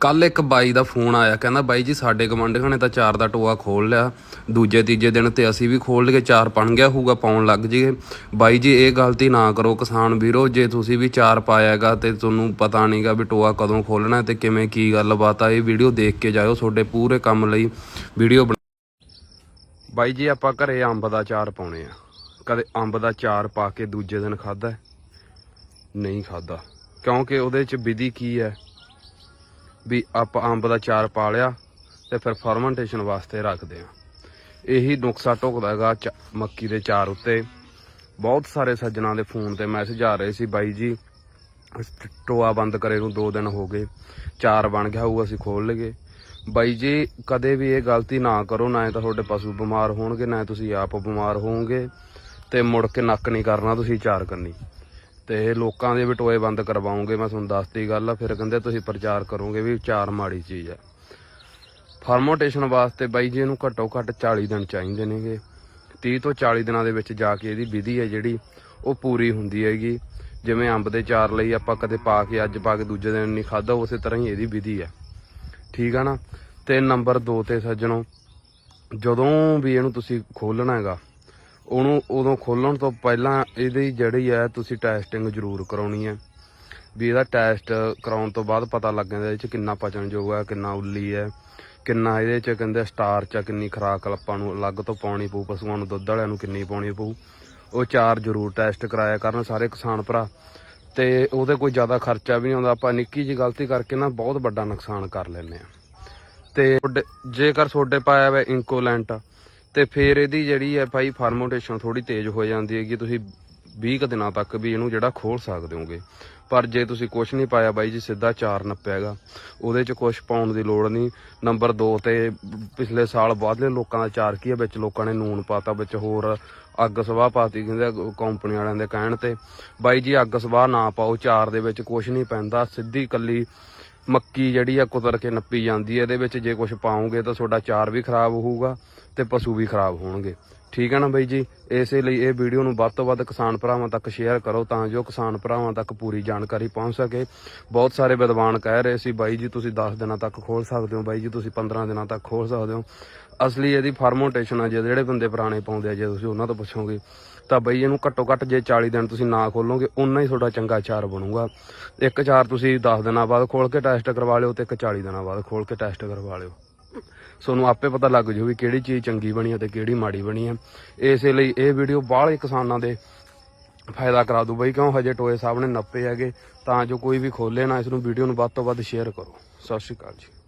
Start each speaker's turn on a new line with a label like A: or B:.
A: ਕੱਲ ਇੱਕ ਬਾਈ ਦਾ ਫੋਨ ਆਇਆ, ਕਹਿੰਦਾ ਬਾਈ ਜੀ ਸਾਡੇ ਗਵੰਡਿਆਂ ਨੇ ਤਾਂ ਚਾਰ ਦਾ ਟੋਆ ਖੋਲ ਲਿਆ, ਦੂਜੇ ਤੀਜੇ ਦਿਨ ਤੇ ਅਸੀਂ ਵੀ ਖੋਲ ਕੇ ਚਾਰ ਬਣ ਗਿਆ ਹੋਊਗਾ, ਪਾਉਣ ਲੱਗ ਜੀਏ ਬਾਈ ਜੀ ਇਹ ਗਲਤੀ ਨਾ ਕਰੋ ਕਿਸਾਨ ਵੀਰੋ, ਜੇ ਤੁਸੀਂ ਵੀ ਚਾਰ ਪਾਇਆਗਾ ਤੇ ਤੁਹਾਨੂੰ ਪਤਾ ਨਹੀਂਗਾ ਵੀ ਟੋਆ ਕਦੋਂ ਖੋਲਣਾ ਤੇ ਕਿਵੇਂ ਕੀ ਗੱਲਬਾਤ ਆ, ਇਹ ਵੀਡੀਓ ਦੇਖ ਕੇ ਜਾਇਓ ਤੁਹਾਡੇ ਪੂਰੇ ਕੰਮ ਲਈ ਵੀਡੀਓ ਬਾਈ ਜੀ ਆਪਾਂ ਘਰੇ ਅੰਬ ਦਾ ਚਾਰ ਪਾਉਣੇ ਆ। ਕਦੇ ਅੰਬ ਦਾ ਚਾਰ ਪਾ ਕੇ ਦੂਜੇ ਦਿਨ ਖਾਦਾ ਨਹੀਂ ਖਾਦਾ ਕਿਉਂਕਿ ਉਹਦੇ ਚ ਵਿਧੀ ਕੀ ਹੈ? ਵੀ ਆਪਾਂ ਅੰਬ ਦਾ ਚਾਰ ਪਾ ਲਿਆ ਤੇ ਫਿਰ ਫਰਮੈਂਟੇਸ਼ਨ ਵਾਸਤੇ ਰੱਖਦੇ ਆ ਇਹੀ ਨੁਕਸਾ ਢੁਕਦਾ ਹੈਗਾ ਚ- ਮੱਕੀ ਦੇ ਚਾਰ ਉੱਤੇ। ਬਹੁਤ ਸਾਰੇ ਸੱਜਣਾ ਦੇ ਫੋਨ ਤੇ ਮੈਸੇਜ ਆ ਰਹੇ ਸੀ, ਬਾਈ ਜੀ, ਟੋਆ ਬੰਦ ਕਰੇ ਨੂੰ 2 ਦਿਨ ਹੋ ਗਏ, ਚਾਰ ਬਣ ਗਿਆ ਹੋਊ ਅਸੀਂ ਖੋਲ ਲਈਏ। ਬਾਈ ਜੀ, ਕਦੇ ਵੀ ਇਹ ਗਲਤੀ ਨਾ ਕਰੋ, ਨਾ ਤਾਂ ਤੁਹਾਡੇ ਪਸ਼ੂ ਬਿਮਾਰ ਹੋਣਗੇ, ਨਾ ਤੁਸੀਂ ਆਪ ਬਿਮਾਰ ਹੋਵੋਗੇ ਤੇ ਮੁੜ ਕੇ ਨੱਕ ਨਹੀਂ ਕਰਨਾ ਤੁਸੀਂ ਚਾਰ ਕਰਨੀ ਤੇ ਲੋਕਾਂ ਦੇ ਵੀ ਟੋਏ ਬੰਦ ਕਰਵਾਉਂਗੇ, ਮੈਂ ਤੁਹਾਨੂੰ ਦੱਸਤੀ ਗੱਲ ਆ, ਫਿਰ ਕਹਿੰਦੇ ਤੁਸੀਂ ਪ੍ਰਚਾਰ ਕਰੋਗੇ ਵੀ ਚਾਰ ਮਾੜੀ ਚੀਜ਼ ਆ। ਫਾਰਮੋਟੇਸ਼ਨ ਵਾਸਤੇ ਬਾਈ ਜੀ, ਇਹਨੂੰ ਘੱਟੋ ਘੱਟ 40 ਦਿਨ ਚਾਹੀਦੇ ਨੇਗੇ। 30 ਤੋਂ 40 ਦਿਨਾਂ ਦੇ ਵਿੱਚ ਜਾ ਕੇ ਇਹਦੀ ਵਿਧੀ ਹੈ ਜਿਹੜੀ, ਉਹ ਪੂਰੀ ਹੁੰਦੀ ਹੈਗੀ। ਜਿਵੇਂ ਅੰਬ ਦੇ ਚਾਰ ਲਈ ਆਪਾਂ ਕਦੇ ਪਾ ਕੇ ਅੱਜ ਪਾ ਕੇ ਦੂਜੇ ਦਿਨ ਨਹੀਂ ਖਾਦਾ ਉਸੇ ਤਰ੍ਹਾਂ ਹੀ ਇਹਦੀ ਵਿਧੀ ਹੈ ਠੀਕ ਆ ਨਾ? ਤੇ ਨੰਬਰ 2 ਤੇ ਸੱਜਣੋ, ਜਦੋਂ ਵੀ ਇਹਨੂੰ ਤੁਸੀਂ ਖੋਲਣਾ ਹੈਗਾ ਉਹਨੂੰ ਉਦੋਂ ਖੋਲਣ ਤੋਂ ਪਹਿਲਾਂ ਇਹਦੀ ਜਿਹੜੀ ਹੈ ਤੁਸੀਂ ਟੈਸਟਿੰਗ ਜ਼ਰੂਰ ਕਰਾਉਣੀ ਹੈ। ਵੀ ਇਹਦਾ ਟੈਸਟ ਕਰਾਉਣ ਤੋਂ ਬਾਅਦ ਪਤਾ ਲੱਗ ਜਾਂਦਾ ਇਹ ਚ ਕਿੰਨਾ ਪਚਣਯੋਗ ਹੈ, ਕਿੰਨਾ ਉੱਲੀ ਹੈ, ਕਿੰਨਾ ਇਹਦੇ ਚ ਕਹਿੰਦੇ ਸਟਾਰਚ ਆ, ਕਿੰਨੀ ਖਰਾਕ ਆਪਾਂ ਨੂੰ ਅਲੱਗ ਤੋਂ ਪਾਉਣੀ ਪਊ, ਪਸ਼ੂਆਂ ਨੂੰ ਦੁੱਧ ਵਾਲਿਆਂ ਨੂੰ ਕਿੰਨੀ ਪਾਉਣੀ ਪਊ। ਉਹ ਚਾਰ ਜ਼ਰੂਰ ਟੈਸਟ ਕਰਾਇਆ ਕਰਨ ਸਾਰੇ ਕਿਸਾਨ ਭਰਾ। ਤੇ ਉਹਦੇ ਕੋਈ ਜ਼ਿਆਦਾ ਖਰਚਾ ਵੀ ਨਹੀਂ ਆਉਂਦਾ, ਆਪਾਂ ਨਿੱਕੀ ਜੀ ਗਲਤੀ ਕਰਕੇ ਨਾ ਬਹੁਤ ਵੱਡਾ ਨੁਕਸਾਨ ਕਰ ਲੈਂਦੇ ਆ ਤੇ ਤੁਹਾਡੇ- ਜੇਕਰ ਤੁਹਾਡੇ ਪਾਇਆ ਹੋਇਆ ਇੰਕੋਲੈਂਟ ਤੇ ਫਿਰ ਇਹਦੀ ਜਿਹੜੀ ਹੈ ਭਾਈ ਫਾਰਮੋਟੇਸ਼ਨ ਥੋੜੀ ਤੇਜ਼ ਹੋ ਜਾਂਦੀ ਹੈਗੀ, ਤੁਸੀਂ 20 ਕੁ ਦਿਨਾਂ ਤੱਕ ਵੀ ਇਹਨੂੰ ਜਿਹੜਾ ਖੋਲ ਸਕਦੇ ਹੋਗੇ। ਪਰ ਜੇ ਤੁਸੀਂ ਕੁਝ ਨਹੀਂ ਪਾਇਆ ਬਾਈ ਜੀ, ਸਿੱਧਾ ਚਾਰ ਨੱਪਿਆਗਾ ਉਹਦੇ 'ਚ ਕੁਝ ਪਾਉਣ ਦੀ ਲੋੜ ਨਹੀਂ। ਨੰਬਰ 2 ਤੇ ਪਿਛਲੇ ਸਾਲ ਬਾਅਦਲੇ ਲੋਕਾਂ ਦਾ ਚਾਰ ਕੀ ਹੈ ਵਿੱਚ ਲੋਕਾਂ ਨੇ ਨੂਨ ਪਾਤਾ, ਵਿੱਚ ਹੋਰ ਅੱਗ ਸਵਾਹ ਪਾਤੀ ਕਹਿੰਦੇ ਕੰਪਨੀ ਵਾਲਿਆਂ ਦੇ ਕਹਿਣ ਤੇ। ਬਾਈ ਜੀ, ਅੱਗ ਸਵਾਹ ਨਾ ਪਾਓ, ਚਾਰ ਦੇ ਵਿੱਚ ਕੁਝ ਨਹੀਂ ਪੈਂਦਾ। ਸਿੱਧੀ ਕੱਲੀ ਮੱਕੀ ਜਿਹੜੀ ਆ ਕੁਤਰ ਕੇ ਨੱਪੀ ਜਾਂਦੀ ਹੈ ਇਹਦੇ ਵਿੱਚ ਜੇ ਕੁਝ ਪਾਉਂਗੇ ਤਾਂ ਤੁਹਾਡਾ ਚਾਰ ਵੀ ਖਰਾਬ ਹੋਊਗਾ ਤੇ ਪਸ਼ੂ ਵੀ ਖਰਾਬ ਹੋਣਗੇ। ਠੀਕ ਹੈ ਨਾ ਬਾਈ ਜੀ? ਇਸੇ ਲਈ ਇਹ ਵੀਡੀਓ ਨੂੰ ਵੱਧ ਤੋਂ ਵੱਧ ਕਿਸਾਨ ਭਰਾਵਾਂ ਤੱਕ ਸ਼ੇਅਰ ਕਰੋ ਤਾਂ ਜੋ ਕਿਸਾਨ ਭਰਾਵਾਂ ਤੱਕ ਪੂਰੀ ਜਾਣਕਾਰੀ ਪਹੁੰਚ ਸਕੇ। ਬਹੁਤ ਸਾਰੇ ਵਿਦਵਾਨ ਕਹਿ ਰਹੇ ਸੀ, ਬਾਈ ਜੀ ਤੁਸੀਂ 10 ਦਿਨਾਂ ਤੱਕ ਖੋਲ ਸਕਦੇ ਹੋ, ਬਾਈ ਜੀ ਤੁਸੀਂ 15 ਦਿਨਾਂ ਤੱਕ ਖੋਲ ਸਕਦੇ ਹੋ। ਅਸਲੀ ਇਹਦੀ ਫਾਰਮੋਟੇਸ਼ਨ ਆ, ਜੇ ਜਿਹੜੇ ਬੰਦੇ ਪੁਰਾਣੇ ਪਾਉਂਦੇ ਆ, ਜੇ ਤੁਸੀਂ ਉਹਨਾਂ ਤੋਂ ਪੁੱਛੋਗੇ। ਤਾਂ ਬਈ ਇਹਨੂੰ ਘੱਟੋ ਘੱਟ ਜੇ 40 ਦਿਨ ਤੁਸੀਂ ਨਾ ਖੋਲੋਗੇ ਉਨਾ ਹੀ ਤੁਹਾਡਾ ਚੰਗਾ ਚਾਰ ਬਣੂਗਾ। ਇੱਕ ਚਾਰ ਤੁਸੀਂ 10 ਦਿਨਾਂ ਬਾਅਦ ਖੋਲ ਕੇ ਟੈਸਟ ਕਰਵਾ ਲਿਓ ਤੇ ਇੱਕ 40 ਦਿਨਾਂ ਬਾਅਦ ਖੋਲ ਕੇ ਟੈਸਟ ਕਰਵਾ ਲਿਓ। ਤੁਹਾਨੂੰ ਆਪੇ ਪਤਾ ਲੱਗ ਜੂ ਵੀ ਕਿਹੜੀ ਚੀਜ਼ ਚੰਗੀ ਬਣੀ ਹੈ ਤੇ ਕਿਹੜੀ ਮਾੜੀ ਬਣੀ ਹੈ ਇਸੇ ਲਈ ਇਹ ਵੀਡੀਓ ਬਾਹਲੇ ਕਿਸਾਨਾਂ ਦੇ ਫਾਇਦਾ ਕਰਾ ਦੂ ਬਈ, ਕਿਉਂ ਹਜੇ ਟੋਏ ਸਾਹਿਬ ਨੇ ਨੱਪੇ ਹੈਗੇ, ਤਾਂ ਜੋ ਕੋਈ ਵੀ ਖੋਲੇ ਨਾ, ਇਸ ਨੂੰ ਵੀਡੀਓ ਨੂੰ ਵੱਧ ਤੋਂ ਵੱਧ ਸ਼ੇਅਰ ਕਰੋ। ਸਤਿ ਸ਼੍ਰੀ ਅਕਾਲ ਜੀ।